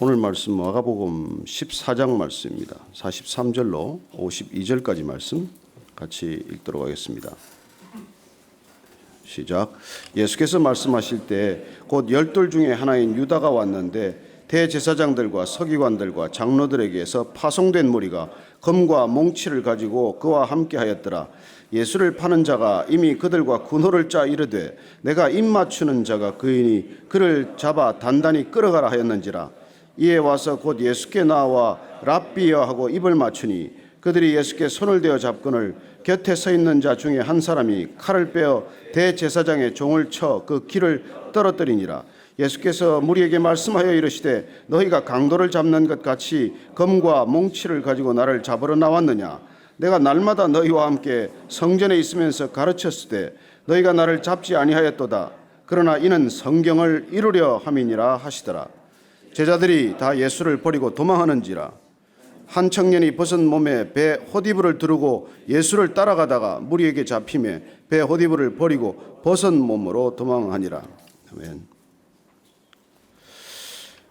오늘 말씀 마가복음 14장 말씀입니다. 43절로 52절까지 말씀 같이 읽도록 하겠습니다. 시작. 예수께서 말씀하실 때 곧 열둘 중에 하나인 유다가 왔는데 대제사장들과 서기관들과 장로들에게서 파송된 무리가 검과 몽치를 가지고 그와 함께 하였더라. 예수를 파는 자가 이미 그들과 군호를 짜 이르되 내가 입 맞추는 자가 그이니 그를 잡아 단단히 끌어가라 하였는지라. 이에 와서 곧 예수께 나와 랍비여 하고 입을 맞추니 그들이 예수께 손을 대어 잡거늘 곁에 서 있는 자 중에 한 사람이 칼을 빼어 대제사장의 종을 쳐그 길을 떨어뜨리니라. 예수께서 무리에게 말씀하여 이르시되 너희가 강도를 잡는 것 같이 검과 몽치를 가지고 나를 잡으러 나왔느냐? 내가 날마다 너희와 함께 성전에 있으면서 가르쳤을 때 너희가 나를 잡지 아니하였도다. 그러나 이는 성경을 이루려 함이니라 하시더라 제자들이 다 예수를 버리고 도망하는지라 한 청년이 벗은 몸에 배 호디브를 두르고 예수를 따라가다가 무리에게 잡힘에 배 호디브를 버리고 벗은 몸으로 도망하니라. 아멘.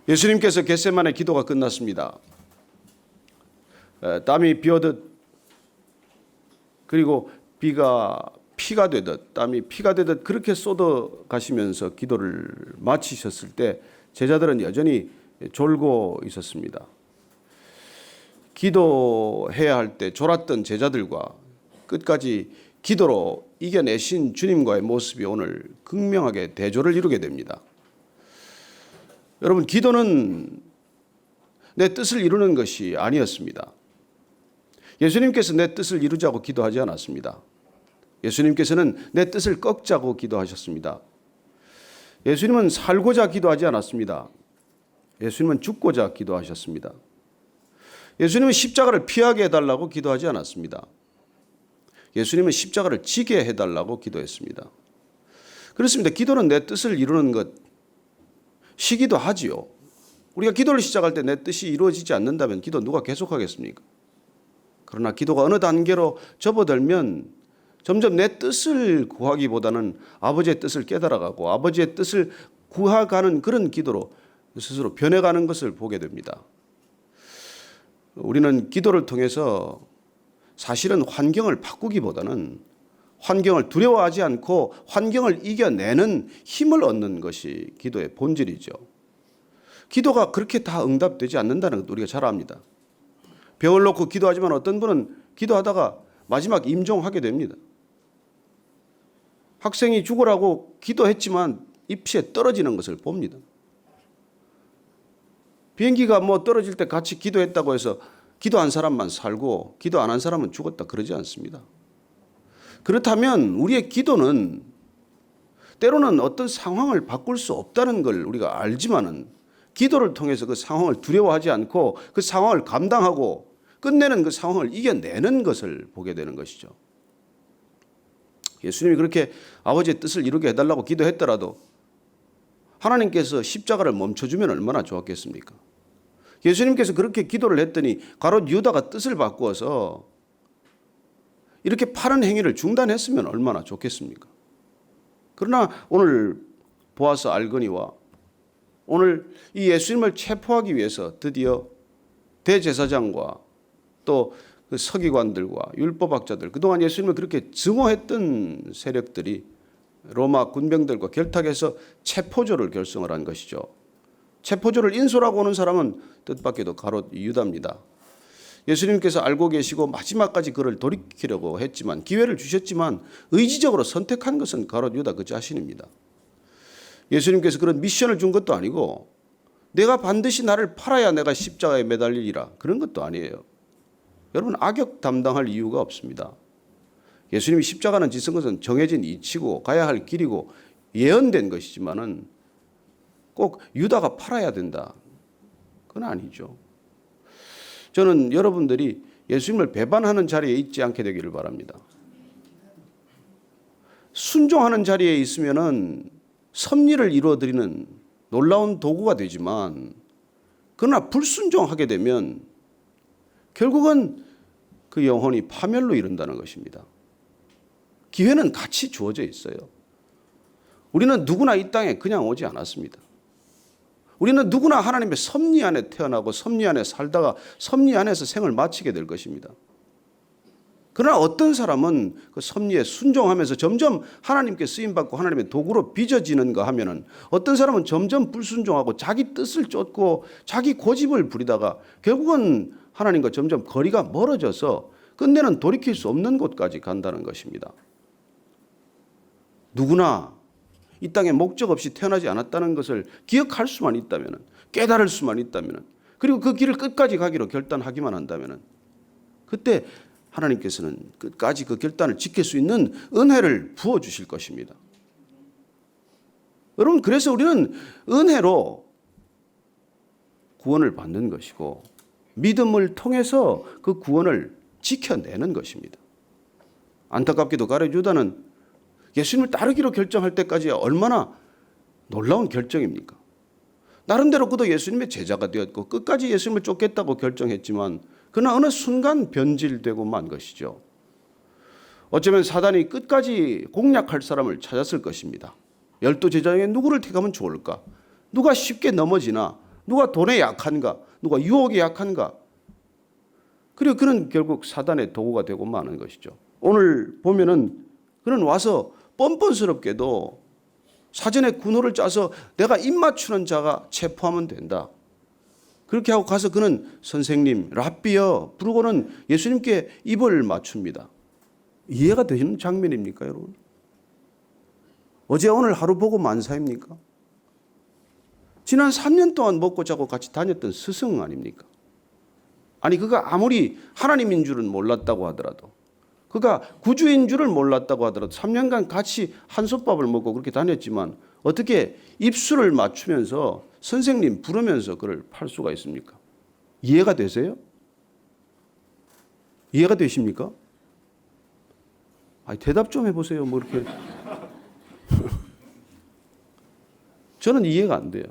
예수님께서 겟세만의 기도가 끝났습니다. 에, 땀이 비어듯 그리고 비가 피가 되듯 땀이 피가 되듯 그렇게 쏟아 가시면서 기도를 마치셨을 때 제자들은 여전히 졸고 있었습니다. 기도해야 할 때 졸았던 제자들과 끝까지 기도로 이겨내신 주님과의 모습이 오늘 극명하게 대조를 이루게 됩니다. 여러분, 기도는 내 뜻을 이루는 것이 아니었습니다. 예수님께서 내 뜻을 이루자고 기도하지 않았습니다. 예수님께서는 내 뜻을 꺾자고 기도하셨습니다. 예수님은 살고자 기도하지 않았습니다. 예수님은 죽고자 기도하셨습니다. 예수님은 십자가를 피하게 해달라고 기도하지 않았습니다. 예수님은 십자가를 지게 해달라고 기도했습니다. 그렇습니다. 기도는 내 뜻을 이루는 것, 시기도 하지요. 우리가 기도를 시작할 때 내 뜻이 이루어지지 않는다면 기도 누가 계속하겠습니까? 그러나 기도가 어느 단계로 접어들면 점점 내 뜻을 구하기보다는 아버지의 뜻을 깨달아가고 아버지의 뜻을 구하가는 그런 기도로 스스로 변해가는 것을 보게 됩니다. 우리는 기도를 통해서 사실은 환경을 바꾸기보다는 환경을 두려워하지 않고 환경을 이겨내는 힘을 얻는 것이 기도의 본질이죠. 기도가 그렇게 다 응답되지 않는다는 것도 우리가 잘 압니다. 병을 놓고 기도하지만 어떤 분은 기도하다가 마지막 임종하게 됩니다. 학생이 죽으라고 기도했지만 입시에 떨어지는 것을 봅니다. 비행기가 뭐 떨어질 때 같이 기도했다고 해서 기도한 사람만 살고 기도 안 한 사람은 죽었다 그러지 않습니다. 그렇다면 우리의 기도는 때로는 어떤 상황을 바꿀 수 없다는 걸 우리가 알지만은 기도를 통해서 그 상황을 두려워하지 않고 그 상황을 감당하고 끝내는 그 상황을 이겨내는 것을 보게 되는 것이죠. 예수님이 그렇게 아버지의 뜻을 이루게 해달라고 기도했더라도 하나님께서 십자가를 멈춰주면 얼마나 좋았겠습니까? 예수님께서 그렇게 기도를 했더니 가롯 유다가 뜻을 바꾸어서 이렇게 파는 행위를 중단했으면 얼마나 좋겠습니까? 그러나 오늘 보아서 알거니와 오늘 이 예수님을 체포하기 위해서 드디어 대제사장과 또 그 서기관들과 율법학자들 그동안 예수님을 그렇게 증오했던 세력들이 로마 군병들과 결탁해서 체포조를 결성을 한 것이죠. 체포조를 인솔하고 오는 사람은 뜻밖에도 가롯 유다입니다. 예수님께서 알고 계시고 마지막까지 그를 돌이키려고 했지만 기회를 주셨지만 의지적으로 선택한 것은 가롯 유다 그 자신입니다. 예수님께서 그런 미션을 준 것도 아니고 내가 반드시 나를 팔아야 내가 십자가에 매달리리라 그런 것도 아니에요. 여러분 악역 담당할 이유가 없습니다. 예수님이 십자가는 지은 것은 정해진 이치고 가야 할 길이고 예언된 것이지만은 꼭 유다가 팔아야 된다. 그건 아니죠. 저는 여러분들이 예수님을 배반하는 자리에 있지 않게 되기를 바랍니다. 순종하는 자리에 있으면은 섭리를 이루어드리는 놀라운 도구가 되지만 그러나 불순종하게 되면 결국은 그 영혼이 파멸로 이른다는 것입니다. 기회는 같이 주어져 있어요. 우리는 누구나 이 땅에 그냥 오지 않았습니다. 우리는 누구나 하나님의 섭리 안에 태어나고 섭리 안에 살다가 섭리 안에서 생을 마치게 될 것입니다. 그러나 어떤 사람은 그 섭리에 순종하면서 점점 하나님께 쓰임 받고 하나님의 도구로 빚어지는가 하면은 어떤 사람은 점점 불순종하고 자기 뜻을 쫓고 자기 고집을 부리다가 결국은 하나님과 점점 거리가 멀어져서 끝내는 돌이킬 수 없는 곳까지 간다는 것입니다. 누구나 이 땅에 목적 없이 태어나지 않았다는 것을 기억할 수만 있다면 깨달을 수만 있다면 그리고 그 길을 끝까지 가기로 결단하기만 한다면 그때 하나님께서는 끝까지 그 결단을 지킬 수 있는 은혜를 부어 주실 것입니다. 여러분 그래서 우리는 은혜로 구원을 받는 것이고 믿음을 통해서 그 구원을 지켜내는 것입니다. 안타깝게도 가룟 유다는 예수님을 따르기로 결정할 때까지 얼마나 놀라운 결정입니까? 나름대로 그도 예수님의 제자가 되었고 끝까지 예수님을 쫓겠다고 결정했지만 그러나 어느 순간 변질되고 만 것이죠. 어쩌면 사단이 끝까지 공략할 사람을 찾았을 것입니다. 열두 제자 중에 누구를 택하면 좋을까? 누가 쉽게 넘어지나? 누가 돈에 약한가? 누가 유혹에 약한가? 그리고 그는 결국 사단의 도구가 되고 마는 것이죠. 오늘 보면은 그는 와서 뻔뻔스럽게도 사전에 군호를 짜서 내가 입 맞추는 자가 체포하면 된다. 그렇게 하고 가서 그는 선생님, 랍비여 부르고는 예수님께 입을 맞춥니다. 이해가 되시는 장면입니까, 여러분? 어제 오늘 하루 보고 만사입니까? 지난 3년 동안 먹고 자고 같이 다녔던 스승 아닙니까? 아니 그가 아무리 하나님인 줄은 몰랐다고 하더라도 그가 구주인 줄을 몰랐다고 하더라도 3년간 같이 한솥밥을 먹고 그렇게 다녔지만 어떻게 입술을 맞추면서 선생님 부르면서 그를 팔 수가 있습니까? 이해가 되세요? 이해가 되십니까? 아니, 대답 좀 해보세요. 뭐 이렇게. 저는 이해가 안 돼요.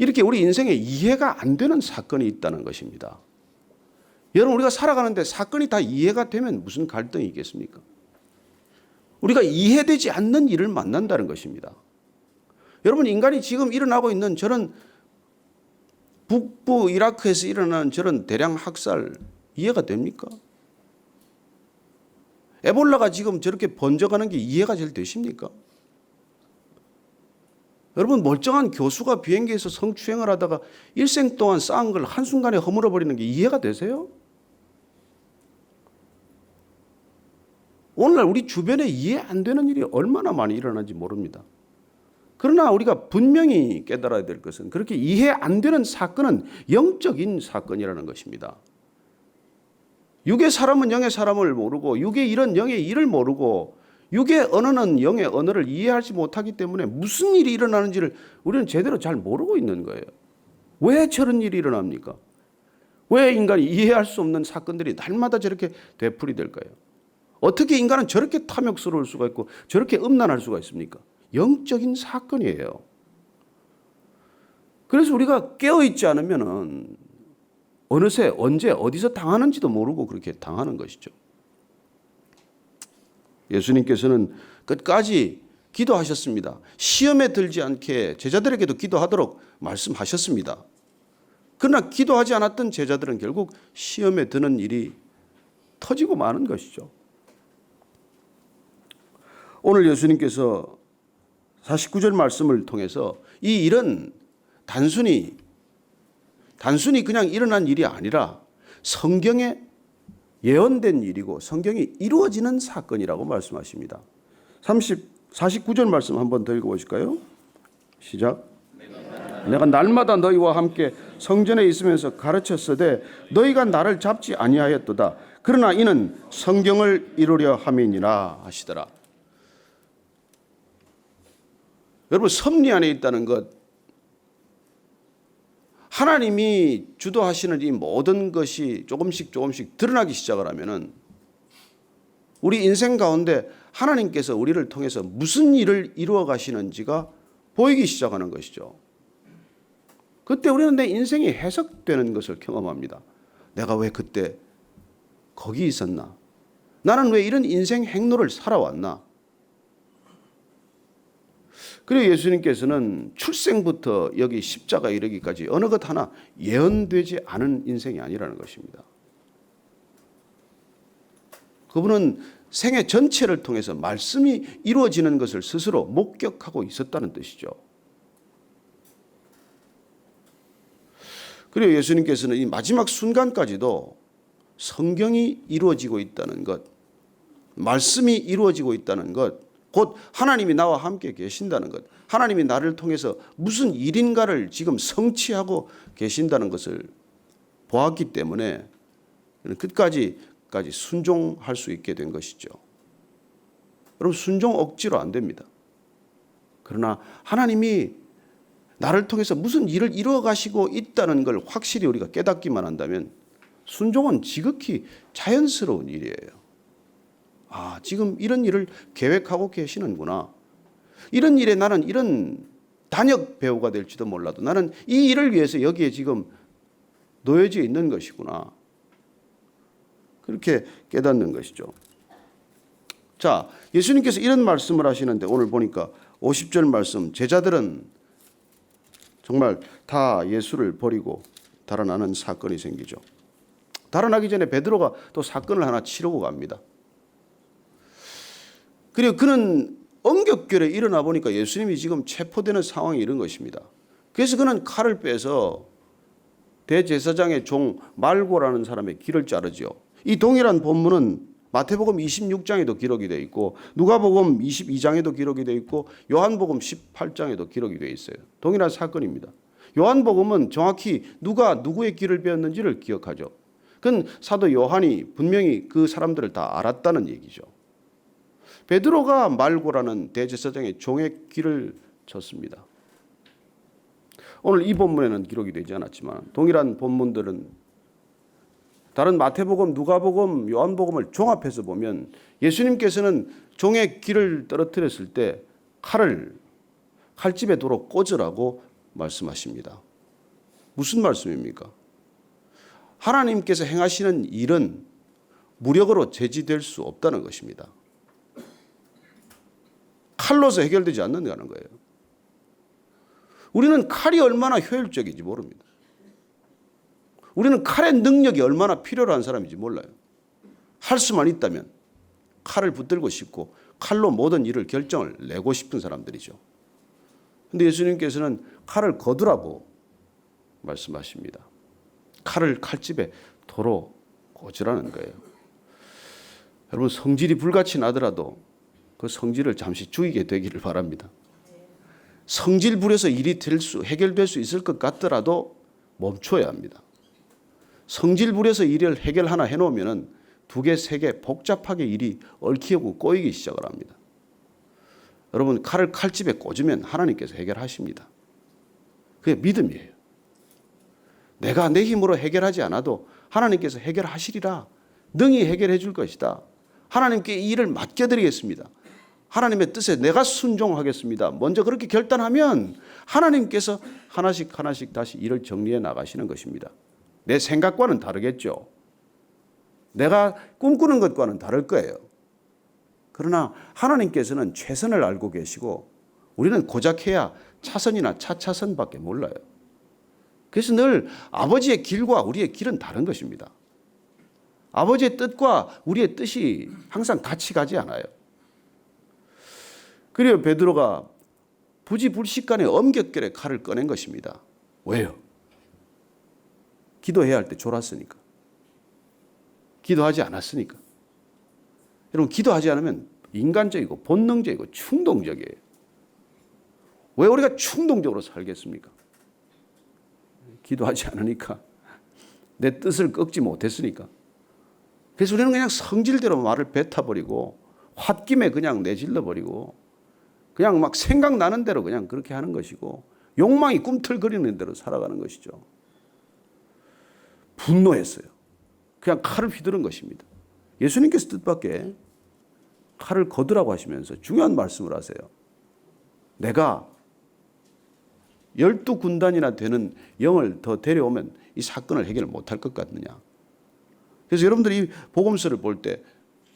이렇게 우리 인생에 이해가 안 되는 사건이 있다는 것입니다. 여러분, 우리가 살아가는데 사건이 다 이해가 되면 무슨 갈등이 있겠습니까? 우리가 이해되지 않는 일을 만난다는 것입니다. 여러분, 인간이 지금 일어나고 있는 저런 북부 이라크에서 일어나는 저런 대량 학살 이해가 됩니까? 에볼라가 지금 저렇게 번져가는 게 이해가 잘 되십니까? 여러분 멀쩡한 교수가 비행기에서 성추행을 하다가 일생 동안 쌓은 걸 한순간에 허물어 버리는 게 이해가 되세요? 오늘날 우리 주변에 이해 안 되는 일이 얼마나 많이 일어나는지 모릅니다. 그러나 우리가 분명히 깨달아야 될 것은 그렇게 이해 안 되는 사건은 영적인 사건이라는 것입니다. 육의 사람은 영의 사람을 모르고 육의 일은 영의 일을 모르고 육의 언어는 영의 언어를 이해하지 못하기 때문에 무슨 일이 일어나는지를 우리는 제대로 잘 모르고 있는 거예요. 왜 저런 일이 일어납니까? 왜 인간이 이해할 수 없는 사건들이 날마다 저렇게 되풀이 될까요? 어떻게 인간은 저렇게 탐욕스러울 수가 있고 저렇게 음란할 수가 있습니까? 영적인 사건이에요. 그래서 우리가 깨어 있지 않으면은 어느새 언제 어디서 당하는지도 모르고 그렇게 당하는 것이죠. 예수님께서는 끝까지 기도하셨습니다. 시험에 들지 않게 제자들에게도 기도하도록 말씀하셨습니다. 그러나 기도하지 않았던 제자들은 결국 시험에 드는 일이 터지고 마는 것이죠. 오늘 예수님께서 49절 말씀을 통해서 이 일은 단순히 단순히 그냥 일어난 일이 아니라 성경에 예언된 일이고 성경이 이루어지는 사건이라고 말씀하십니다. 30 49절 말씀 한번 더 읽어 보실까요? 시작. 내가 날마다 너희와 함께 성전에 있으면서 가르쳤으되 너희가 나를 잡지 아니하였도다. 그러나 이는 성경을 이루려 함이니라 하시더라. 여러분 섭리 안에 있다는 것 하나님이 주도하시는 이 모든 것이 조금씩 조금씩 드러나기 시작을 하면은 우리 인생 가운데 하나님께서 우리를 통해서 무슨 일을 이루어 가시는지가 보이기 시작하는 것이죠. 그때 우리는 내 인생이 해석되는 것을 경험합니다. 내가 왜 그때 거기 있었나? 나는 왜 이런 인생 행로를 살아왔나? 그리고 예수님께서는 출생부터 여기 십자가 이르기까지 어느 것 하나 예언되지 않은 인생이 아니라는 것입니다. 그분은 생애 전체를 통해서 말씀이 이루어지는 것을 스스로 목격하고 있었다는 뜻이죠. 그리고 예수님께서는 이 마지막 순간까지도 성경이 이루어지고 있다는 것, 말씀이 이루어지고 있다는 것, 곧 하나님이 나와 함께 계신다는 것, 하나님이 나를 통해서 무슨 일인가를 지금 성취하고 계신다는 것을 보았기 때문에 끝까지 까지 순종할 수 있게 된 것이죠. 여러분 순종 억지로 안 됩니다. 그러나 하나님이 나를 통해서 무슨 일을 이루어 가시고 있다는 걸 확실히 우리가 깨닫기만 한다면 순종은 지극히 자연스러운 일이에요. 아, 지금 이런 일을 계획하고 계시는구나. 이런 일에 나는 이런 단역 배우가 될지도 몰라도 나는 이 일을 위해서 여기에 지금 놓여져 있는 것이구나. 그렇게 깨닫는 것이죠. 자, 예수님께서 이런 말씀을 하시는데 오늘 보니까 50절 말씀 제자들은 정말 다 예수를 버리고 달아나는 사건이 생기죠. 달아나기 전에 베드로가 또 사건을 하나 치르고 갑니다. 그리고 그는 엉겹결에 일어나 보니까 예수님이 지금 체포되는 상황이 이런 것입니다. 그래서 그는 칼을 빼서 대제사장의 종 말고라는 사람의 길을 자르지요. 이 동일한 본문은 마태복음 26장에도 기록이 되어 있고 누가복음 22장에도 기록이 되어 있고 요한복음 18장에도 기록이 되어 있어요. 동일한 사건입니다. 요한복음은 정확히 누가 누구의 길을 배웠는지를 기억하죠. 그건 사도 요한이 분명히 그 사람들을 다 알았다는 얘기죠. 베드로가 말고라는 대제사장의 종의 길을 쳤습니다. 오늘 이 본문에는 기록이 되지 않았지만 동일한 본문들은 다른 마태복음, 누가복음, 요한복음을 종합해서 보면 예수님께서는 종의 길을 떨어뜨렸을 때 칼을 칼집에 도로 꽂으라고 말씀하십니다. 무슨 말씀입니까? 하나님께서 행하시는 일은 무력으로 제지될 수 없다는 것입니다. 칼로서 해결되지 않는다는 거예요. 우리는 칼이 얼마나 효율적인지 모릅니다. 우리는 칼의 능력이 얼마나 필요로 한 사람인지 몰라요. 할 수만 있다면 칼을 붙들고 싶고 칼로 모든 일을 결정을 내고 싶은 사람들이죠. 근데 예수님께서는 칼을 거두라고 말씀하십니다. 칼을 칼집에 도로 꽂으라는 거예요. 여러분 성질이 불같이 나더라도 그 성질을 잠시 죽이게 되기를 바랍니다. 성질 부려서 일이 될 수, 해결될 수 있을 것 같더라도 멈춰야 합니다. 성질 부려서 일을 해결 하나 해놓으면은 두 개, 세 개 복잡하게 일이 얽히고 꼬이기 시작을 합니다. 여러분 칼을 칼집에 꽂으면 하나님께서 해결하십니다. 그게 믿음이에요. 내가 내 힘으로 해결하지 않아도 하나님께서 해결하시리라. 능히 해결해 줄 것이다. 하나님께 이 일을 맡겨드리겠습니다. 하나님의 뜻에 내가 순종하겠습니다. 먼저 그렇게 결단하면 하나님께서 하나씩 하나씩 다시 일을 정리해 나가시는 것입니다. 내 생각과는 다르겠죠. 내가 꿈꾸는 것과는 다를 거예요. 그러나 하나님께서는 최선을 알고 계시고 우리는 고작 해야 차선이나 차차선밖에 몰라요. 그래서 늘 아버지의 길과 우리의 길은 다른 것입니다. 아버지의 뜻과 우리의 뜻이 항상 같이 가지 않아요. 그리고 베드로가 부지불식간에 엄격결에 칼을 꺼낸 것입니다. 왜요? 기도해야 할 때 졸았으니까. 기도하지 않았으니까. 여러분, 기도하지 않으면 인간적이고 본능적이고 충동적이에요. 왜 우리가 충동적으로 살겠습니까? 기도하지 않으니까. 내 뜻을 꺾지 못했으니까. 그래서 우리는 그냥 성질대로 말을 뱉어버리고 홧김에 그냥 내질러버리고 그냥 막 생각나는 대로 그냥 그렇게 하는 것이고 욕망이 꿈틀거리는 대로 살아가는 것이죠. 분노했어요. 그냥 칼을 휘두른 것입니다. 예수님께서 뜻밖의 칼을 거두라고 하시면서 중요한 말씀을 하세요. 내가 열두 군단이나 되는 영을 더 데려오면 이 사건을 해결 못할 것 같느냐. 그래서 여러분들이 복음서를 볼 때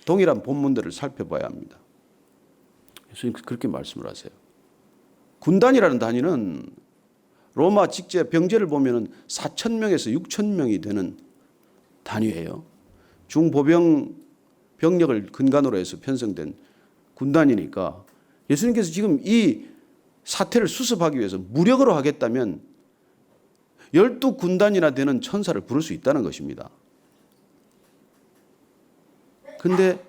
동일한 본문들을 살펴봐야 합니다. 예수님 그렇게 말씀을 하세요. 군단이라는 단위는 로마 직제 병제를 보면은 4천 명에서 6천 명이 되는 단위예요. 중보병 병력을 근간으로 해서 편성된 군단이니까 예수님께서 지금 이 사태를 수습하기 위해서 무력으로 하겠다면 열두 군단이나 되는 천사를 부를 수 있다는 것입니다. 근데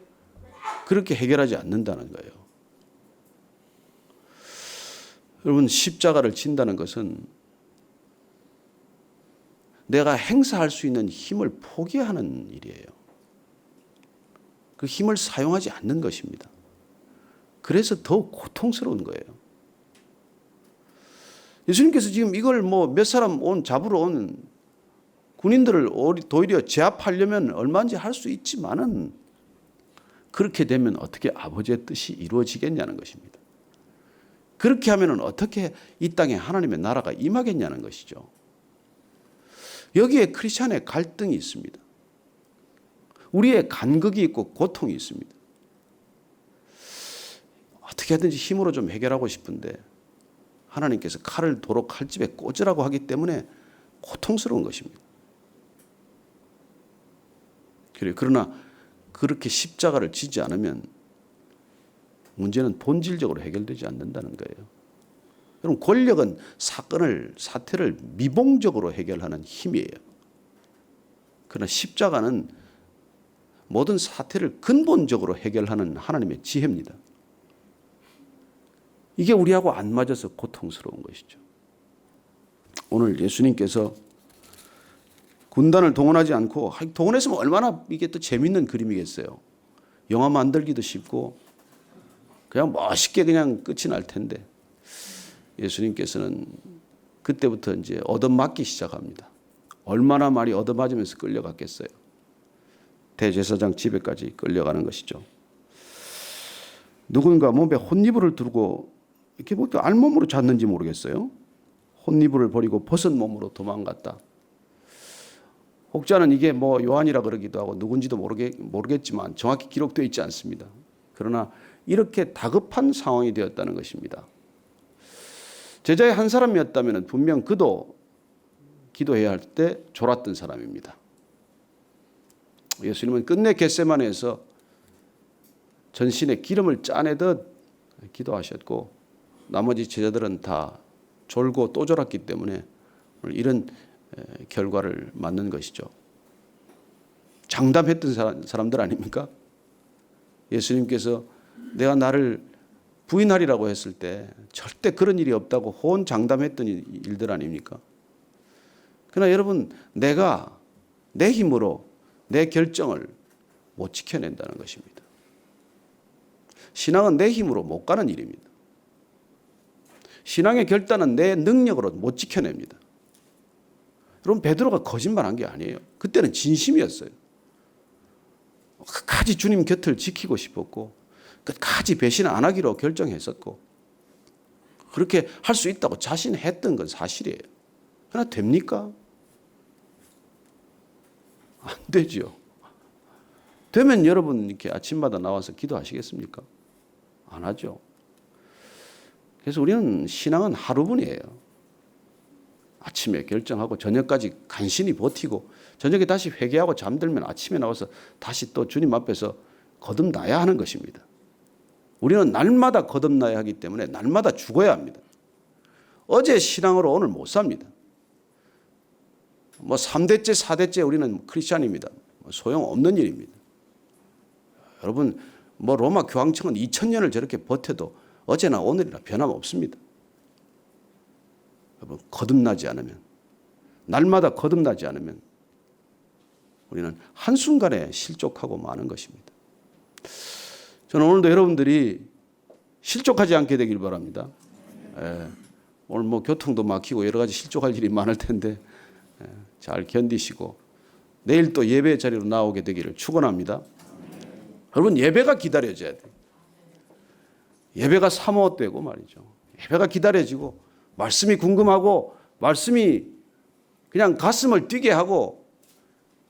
그렇게 해결하지 않는다는 거예요. 여러분 십자가를 진다는 것은 내가 행사할 수 있는 힘을 포기하는 일이에요. 그 힘을 사용하지 않는 것입니다. 그래서 더 고통스러운 거예요. 예수님께서 지금 이걸 뭐 몇 사람 온 잡으러 온 군인들을 도리어 제압하려면 얼마인지 할 수 있지만은 그렇게 되면 어떻게 아버지의 뜻이 이루어지겠냐는 것입니다. 그렇게 하면은 어떻게 이 땅에 하나님의 나라가 임하겠냐는 것이죠. 여기에 크리스천의 갈등이 있습니다. 우리의 간극이 있고 고통이 있습니다. 어떻게 하든지 힘으로 좀 해결하고 싶은데 하나님께서 칼을 도로 칼집에 꽂으라고 하기 때문에 고통스러운 것입니다. 그러나 그렇게 십자가를 지지 않으면 문제는 본질적으로 해결되지 않는다는 거예요. 여러분 권력은 사건을 사태를 미봉적으로 해결하는 힘이에요. 그러나 십자가는 모든 사태를 근본적으로 해결하는 하나님의 지혜입니다. 이게 우리하고 안 맞아서 고통스러운 것이죠. 오늘 예수님께서 군단을 동원하지 않고 동원했으면 얼마나 이게 또 재밌는 그림이겠어요. 영화 만들기도 쉽고 그냥 멋있게 그냥 끝이 날 텐데 예수님께서는 그때부터 이제 얻어맞기 시작합니다. 얼마나 많이 얻어맞으면서 끌려갔겠어요. 대제사장 집에까지 끌려가는 것이죠. 누군가 몸에 혼이불을 두고 이렇게 보니까 알몸으로 잤는지 모르겠어요. 혼이불을 버리고 벗은 몸으로 도망갔다. 혹자는 이게 뭐 요한이라 그러기도 하고 누군지도 모르겠, 모르겠지만 정확히 기록되어 있지 않습니다. 그러나 이렇게 다급한 상황이 되었다는 것입니다. 제자의 한 사람이었다면 분명 그도 기도해야 할 때 졸았던 사람입니다. 예수님은 끝내 겟세만에서 전신에 기름을 짜내듯 기도하셨고 나머지 제자들은 다 졸고 또 졸았기 때문에 이런 결과를 맞는 것이죠. 장담했던 사람들 아닙니까? 예수님께서 내가 나를 부인하리라고 했을 때 절대 그런 일이 없다고 호언 장담했던 일들 아닙니까? 그러나 여러분 내가 내 힘으로 내 결정을 못 지켜낸다는 것입니다. 신앙은 내 힘으로 못 가는 일입니다. 신앙의 결단은 내 능력으로 못 지켜냅니다. 여러분 베드로가 거짓말한 게 아니에요. 그때는 진심이었어요. 끝까지 주님 곁을 지키고 싶었고 끝까지 배신 안 하기로 결정했었고 그렇게 할 수 있다고 자신했던 건 사실이에요. 그러나 됩니까? 안 되죠. 되면 여러분 이렇게 아침마다 나와서 기도하시겠습니까? 안 하죠. 그래서 우리는 신앙은 하루분이에요. 아침에 결정하고 저녁까지 간신히 버티고 저녁에 다시 회개하고 잠들면 아침에 나와서 다시 또 주님 앞에서 거듭나야 하는 것입니다. 우리는 날마다 거듭나야 하기 때문에 날마다 죽어야 합니다. 어제 신앙으로 오늘 못 삽니다. 뭐 3대째, 4대째 우리는 크리스찬입니다. 뭐 소용없는 일입니다. 여러분, 뭐 로마 교황청은 2000년을 저렇게 버텨도 어제나 오늘이나 변함없습니다. 여러분, 거듭나지 않으면, 날마다 거듭나지 않으면 우리는 한순간에 실족하고 마는 것입니다. 저는 오늘도 여러분들이 실족하지 않게 되길 바랍니다. 예, 오늘 뭐 교통도 막히고 여러 가지 실족할 일이 많을 텐데 예, 잘 견디시고 내일 또 예배 자리로 나오게 되기를 축원합니다. 여러분 예배가 기다려져야 돼. 예배가 사모되고 말이죠. 예배가 기다려지고 말씀이 궁금하고 말씀이 그냥 가슴을 뛰게 하고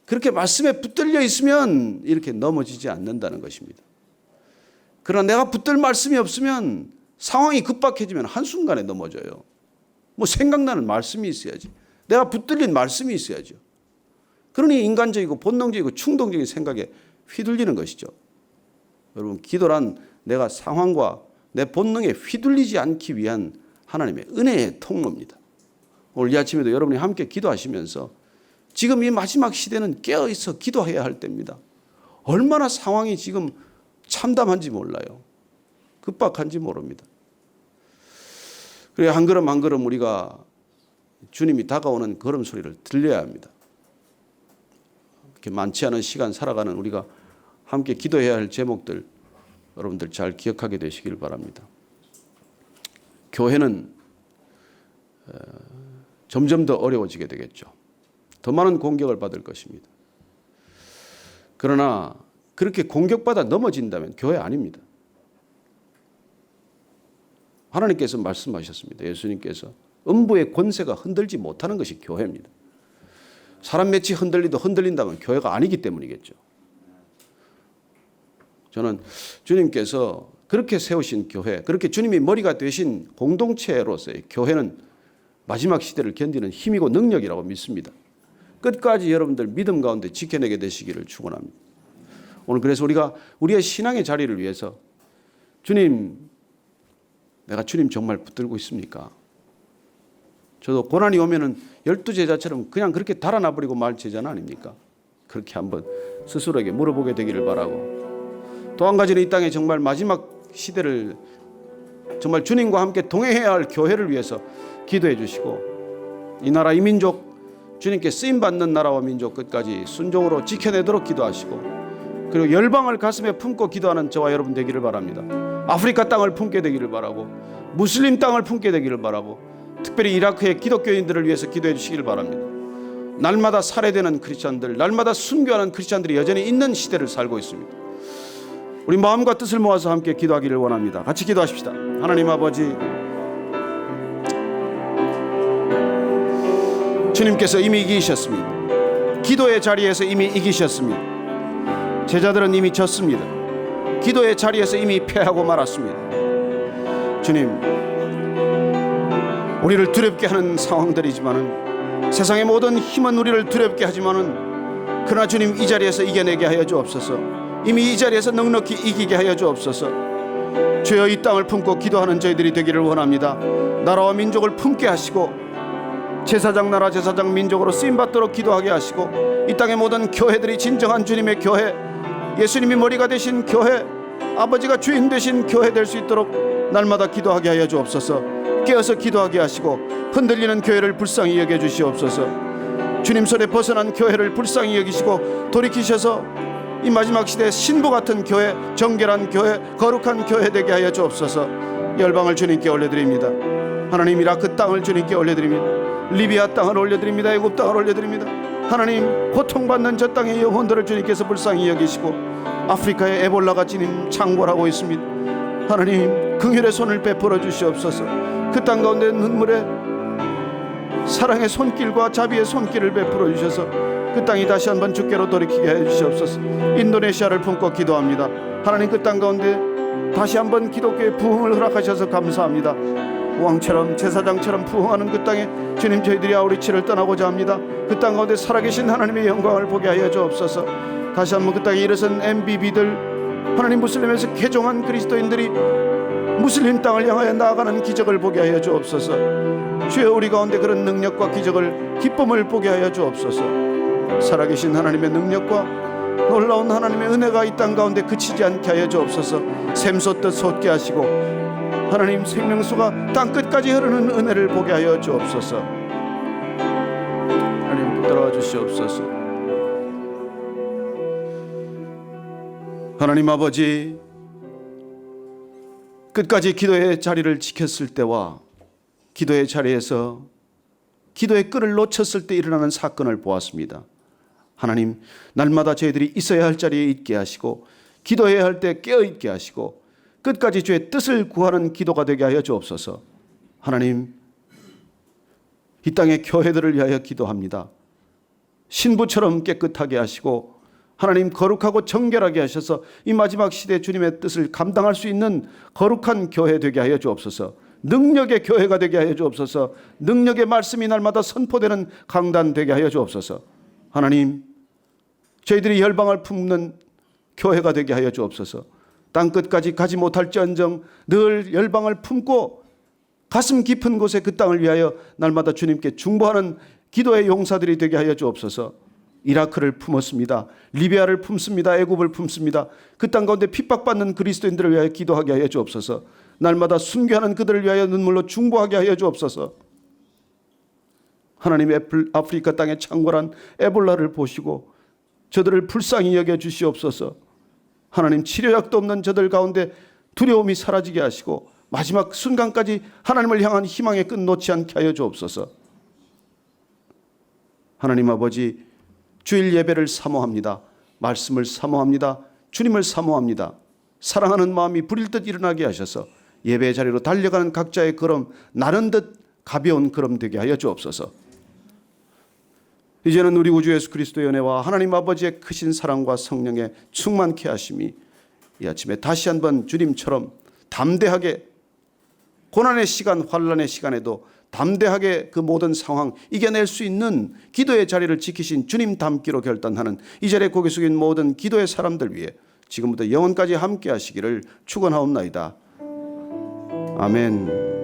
그렇게 말씀에 붙들려 있으면 이렇게 넘어지지 않는다는 것입니다. 그러나 내가 붙들 말씀이 없으면 상황이 급박해지면 한순간에 넘어져요. 뭐 생각나는 말씀이 있어야지. 내가 붙들린 말씀이 있어야죠. 그러니 인간적이고 본능적이고 충동적인 생각에 휘둘리는 것이죠. 여러분, 기도란 내가 상황과 내 본능에 휘둘리지 않기 위한 하나님의 은혜의 통로입니다. 오늘 이 아침에도 여러분이 함께 기도하시면서 지금 이 마지막 시대는 깨어 있어 기도해야 할 때입니다. 얼마나 상황이 지금 참담한지 몰라요. 급박한지 모릅니다. 그래 한 걸음 한 걸음 우리가 주님이 다가오는 걸음 소리를 들려야 합니다. 이렇게 많지 않은 시간 살아가는 우리가 함께 기도해야 할 제목들 여러분들 잘 기억하게 되시길 바랍니다. 교회는 어, 점점 더 어려워지게 되겠죠. 더 많은 공격을 받을 것입니다. 그러나 그렇게 공격받아 넘어진다면 교회 아닙니다. 하나님께서 말씀하셨습니다. 예수님께서 음부의 권세가 흔들지 못하는 것이 교회입니다. 사람 몇이 흔들리도 흔들린다면 교회가 아니기 때문이겠죠. 저는 주님께서 그렇게 세우신 교회, 그렇게 주님이 머리가 되신 공동체로서의 교회는 마지막 시대를 견디는 힘이고 능력이라고 믿습니다. 끝까지 여러분들 믿음 가운데 지켜내게 되시기를 축원합니다. 오늘 그래서 우리가 우리의 신앙의 자리를 위해서 주님 내가 주님 정말 붙들고 있습니까? 저도 고난이 오면은 열두 제자처럼 그냥 그렇게 달아나 버리고 말 제자는 아닙니까? 그렇게 한번 스스로에게 물어보게 되기를 바라고 또 한 가지는 이 땅에 정말 마지막 시대를 정말 주님과 함께 동행해야 할 교회를 위해서 기도해 주시고 이 나라 이 민족 주님께 쓰임 받는 나라와 민족 끝까지 순종으로 지켜내도록 기도하시고 그리고 열방을 가슴에 품고 기도하는 저와 여러분 되기를 바랍니다. 아프리카 땅을 품게 되기를 바라고 무슬림 땅을 품게 되기를 바라고 특별히 이라크의 기독교인들을 위해서 기도해 주시기를 바랍니다. 날마다 살해되는 크리스천들, 날마다 순교하는 크리스천들이 여전히 있는 시대를 살고 있습니다. 우리 마음과 뜻을 모아서 함께 기도하기를 원합니다. 같이 기도하십시다. 하나님 아버지 주님께서 이미 이기셨습니다. 기도의 자리에서 이미 이기셨습니다. 제자들은 이미 졌습니다. 기도의 자리에서 이미 패하고 말았습니다. 주님, 우리를 두렵게 하는 상황들이지만은 세상의 모든 힘은 우리를 두렵게 하지만은 그러나 주님 이 자리에서 이겨내게 하여 주옵소서. 이미 이 자리에서 넉넉히 이기게 하여 주옵소서. 주여 이 땅을 품고 기도하는 저희들이 되기를 원합니다. 나라와 민족을 품게 하시고 제사장 나라 제사장 민족으로 쓰임 받도록 기도하게 하시고 이 땅의 모든 교회들이 진정한 주님의 교회 예수님이 머리가 되신 교회 아버지가 주인 되신 교회 될 수 있도록 날마다 기도하게 하여 주옵소서 깨어서 기도하게 하시고 흔들리는 교회를 불쌍히 여겨 주시옵소서 주님 손에 벗어난 교회를 불쌍히 여기시고 돌이키셔서 이 마지막 시대 신부 같은 교회 정결한 교회 거룩한 교회 되게 하여 주옵소서. 열방을 주님께 올려드립니다. 하나님 이라크 땅을 주님께 올려드립니다. 리비아 땅을 올려드립니다. 애굽 땅을 올려드립니다. 하나님 고통받는 저 땅의 영혼들을 주님께서 불쌍히 여기시고 아프리카의 에볼라가 지닌 창궐하고 있습니다. 하나님 긍휼의 손을 베풀어 주시옵소서. 그 땅 가운데 눈물의 사랑의 손길과 자비의 손길을 베풀어 주셔서 그 땅이 다시 한번 주께로 돌이키게 해 주시옵소서. 인도네시아를 품고 기도합니다. 하나님 그 땅 가운데 다시 한번 기독교의 부흥을 허락하셔서 감사합니다. 왕처럼 제사장처럼 부흥하는 그 땅에 주님 저희들이 아우리치를 떠나고자 합니다. 그 땅 가운데 살아계신 하나님의 영광을 보게 하여 주옵소서. 다시 한번 그 땅에 일어선 MBB들 하나님 무슬림에서 개종한 그리스도인들이 무슬림 땅을 향하여 나아가는 기적을 보게 하여 주옵소서. 주여 우리 가운데 그런 능력과 기적을 기쁨을 보게 하여 주옵소서. 살아계신 하나님의 능력과 놀라운 하나님의 은혜가 이 땅 가운데 그치지 않게 하여 주옵소서. 샘솟듯 솟게 하시고 하나님 생명수가 땅 끝까지 흐르는 은혜를 보게 하여 주옵소서. 하나님 붙들어 주시옵소서. 하나님 아버지 끝까지 기도의 자리를 지켰을 때와 기도의 자리에서 기도의 끈을 놓쳤을 때 일어나는 사건을 보았습니다. 하나님 날마다 저희들이 있어야 할 자리에 있게 하시고 기도해야 할 때 깨어 있게 하시고 끝까지 주의 뜻을 구하는 기도가 되게 하여 주옵소서. 하나님 이 땅의 교회들을 위하여 기도합니다. 신부처럼 깨끗하게 하시고 하나님 거룩하고 정결하게 하셔서 이 마지막 시대 주님의 뜻을 감당할 수 있는 거룩한 교회 되게 하여 주옵소서. 능력의 교회가 되게 하여 주옵소서. 능력의 말씀이 날마다 선포되는 강단 되게 하여 주옵소서. 하나님, 저희들이 열방을 품는 교회가 되게 하여 주옵소서. 땅 끝까지 가지 못할지언정 늘 열방을 품고 가슴 깊은 곳에 그 땅을 위하여 날마다 주님께 중보하는 기도의 용사들이 되게 하여 주옵소서. 이라크를 품었습니다. 리비아를 품습니다. 애굽을 품습니다. 그 땅 가운데 핍박받는 그리스도인들을 위하여 기도하게 하여 주옵소서. 날마다 순교하는 그들을 위하여 눈물로 중보하게 하여 주옵소서. 하나님 애플- 아프리카 땅의 창궐한 에볼라를 보시고 저들을 불쌍히 여겨 주시옵소서. 하나님 치료약도 없는 저들 가운데 두려움이 사라지게 하시고 마지막 순간까지 하나님을 향한 희망의 끈 놓지 않게 하여 주옵소서. 하나님 아버지 주일 예배를 사모합니다. 말씀을 사모합니다. 주님을 사모합니다. 사랑하는 마음이 불일 듯 일어나게 하셔서 예배 자리로 달려가는 각자의 걸음 나는 듯 가벼운 걸음 되게 하여 주옵소서. 이제는 우리 우주 예수 그리스도의 은혜와 하나님 아버지의 크신 사랑과 성령의 충만케 하심이 이 아침에 다시 한번 주님처럼 담대하게 고난의 시간, 환란의 시간에도 담대하게 그 모든 상황 이겨낼 수 있는 기도의 자리를 지키신 주님 닮기로 결단하는 이 자리에 고개 숙인 모든 기도의 사람들 위해 지금부터 영원까지 함께 하시기를 축원하옵나이다. 아멘.